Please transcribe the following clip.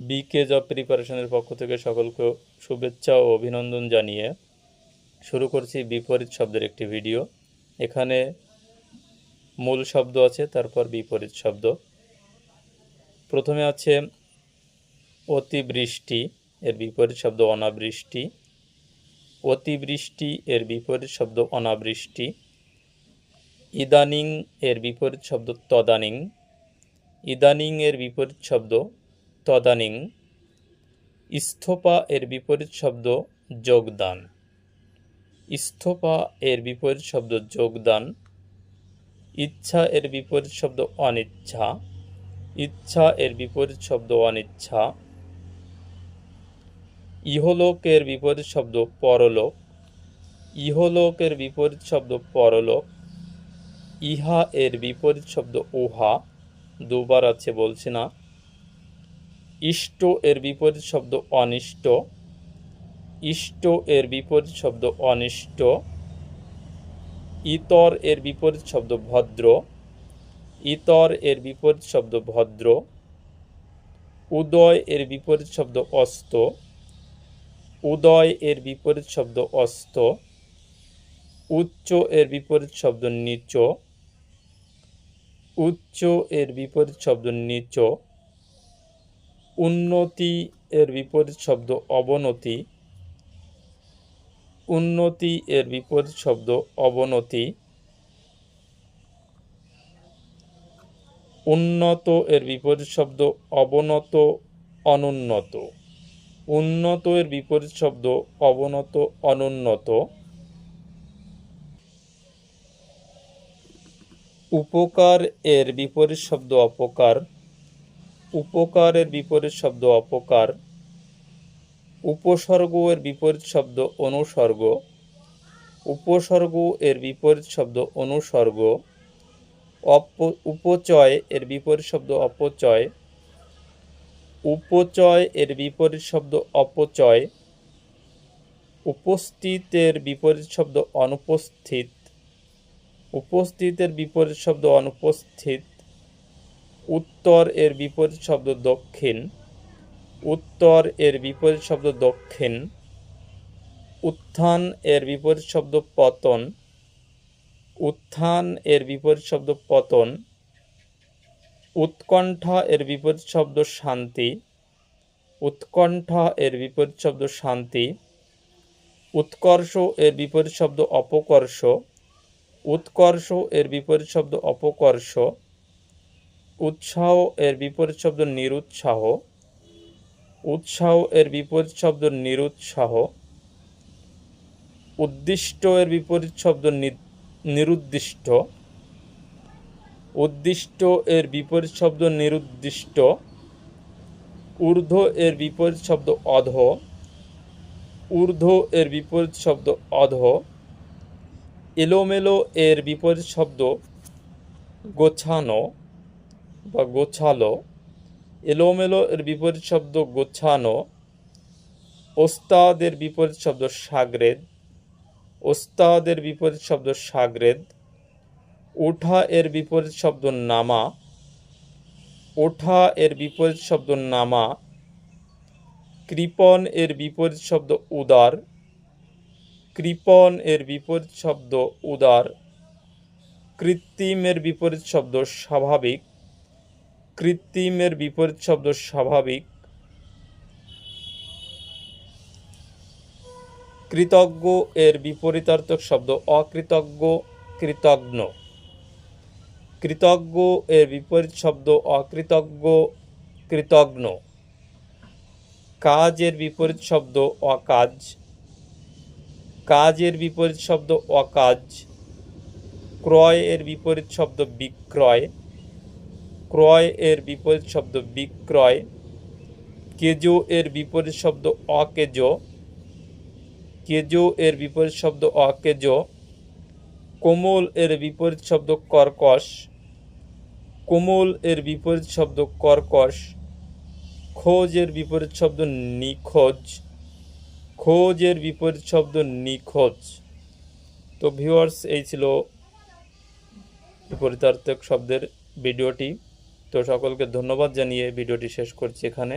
বিকে job প্রিপারেশনের পক্ষ থেকে সকলকে শুভেচ্ছা ও অভিনন্দন জানিয়ে শুরু করছি বিপরীত শব্দের একটি ভিডিও। এখানে মূল শব্দ আছে, তারপর বিপরীত শব্দ। প্রথমে আছে অতিবৃষ্টি, এর বিপরীত শব্দ অনাবৃষ্টি। অতিবৃষ্টি, এর বিপরীত শব্দ অনাবৃষ্টি। ইদানিং, এর বিপরীত শব্দ তদানিং। ইদানিং, এর বিপরীত শব্দ তদানিং ইস্থোপা এর বিপরীত শব্দ যোগদান। ইস্থোপা এর বিপরীত শব্দ যোগদান, ইচ্ছা এর বিপরীত শব্দ অনিচ্ছা, ইচ্ছা এর বিপরীত শব্দ অনিচ্ছা, ইহলোক এর বিপরীত শব্দ পরলোক, ইহলোক এর বিপরীত শব্দ পরলোক, ইহা এর বিপরীত শব্দ উহা, দুবার আছে বলছি না। ইষ্ট এর বিপরীত শব্দ অনিষ্ট। ইষ্ট এর বিপরীত শব্দ অনিষ্ট। ইতর এর বিপরীত শব্দ ভদ্র। ইতর এর বিপরীত শব্দ ভদ্র। উদয় এর বিপরীত শব্দ অস্ত। উদয় এর বিপরীত শব্দ অস্ত। উচ্চ এর বিপরীত শব্দ নিচ। উচ্চ এর বিপরীত শব্দ নিচ। উন্নতি এর বিপরীত শব্দ অবনতি। উন্নতি এর বিপরীত শব্দ অবনতি। উন্নত এর বিপরীত শব্দ অবনত, অনুন্নত। উন্নত এর বিপরীত শব্দ অবনত, অনুন্নত। উপকার এর বিপরীত শব্দ অপকার। উপকারের বিপরীত শব্দ অপকার উপসর্গ এর বিপরীত শব্দ অনুসর্গ উপসর্গ এর বিপরীত শব্দ অনুসর্গ, অপ উপচয় এর বিপরীত শব্দ অপচয় উপচয় এর বিপরীত শব্দ অপচয়, উপস্থিতের বিপরীত শব্দ অনুপস্থিত, উপস্থিতের বিপরীত শব্দ অনুপস্থিত উত্তর এর বিপরীত শব্দ দক্ষিণ, উত্তর এর বিপরীত শব্দ দক্ষিণ, উত্থান এর বিপরীত শব্দ পতন, উত্থান এর বিপরীত শব্দ পতন, উৎকণ্ঠা এর বিপরীত শব্দ শান্তি, উৎকণ্ঠা এর বিপরীত শব্দ শান্তি, উৎকর্ষ এর বিপরীত শব্দ অপকর্ষ, উৎকর্ষ এর বিপরীত শব্দ অপকর্ষ উৎসাহ এর বিপরীত শব্দ নিরুৎসাহ। উৎসাহ এর বিপরীত শব্দ নিরুৎসাহ। উদ্দিষ্ট এর বিপরীত শব্দ নিরুদ্দিষ্ট। উদ্দিষ্ট এর বিপরীত শব্দ নিরুদ্দিষ্ট। ঊর্ধ্ব এর বিপরীত শব্দ অধ। ঊর্ধ্ব এর বিপরীত শব্দ অধ। এলোমেলো এর বিপরীত শব্দ গোছানো। বা গোছালো, এলোমেলো এর বিপরীত শব্দ গোছানো, ওস্তাদের বিপরীত শব্দ সাগরেদ, ওস্তাদের বিপরীত শব্দ সাগরেদ, ওঠা এর বিপরীত শব্দ নামা, ওঠা এর বিপরীত শব্দ নামা, কৃপন এর বিপরীত শব্দ উদার, কৃপন এর বিপরীত শব্দ উদার কৃত্রিমের বিপরীত শব্দ স্বাভাবিক কৃত্রিমের বিপরীত শব্দ স্বাভাবিক। কৃতজ্ঞ এর বিপরীতার্থক শব্দ অকৃতজ্ঞ কৃতজ্ঞ কৃতজ্ঞ এর বিপরীত শব্দ অকৃতজ্ঞ কৃতজ্ঞ কাজের বিপরীত শব্দ অকাজ। কাজের বিপরীত শব্দ অকাজ। ক্রয় এর বিপরীত শব্দ বিক্রয়। ক্রয় এর বিপরীত শব্দ বিক্রয়, কেজো এর বিপরীত শব্দ অকেজো, কেজো এর বিপরীত শব্দ অকেজো, কোমল এর বিপরীত শব্দ কর্কশ, কোমল এর বিপরীত শব্দ কর্কশ, খোঁজ এর বিপরীত শব্দ নিখোঁজ খোঁজের বিপরীত শব্দ নিখোঁজ। তো ভিউয়ার্স এই ছিল বিপরীতার্থক শব্দের ভিডিওটি। তো সকলকে ধন্যবাদ জানিয়ে ভিডিওটি শেষ করছি এখানে।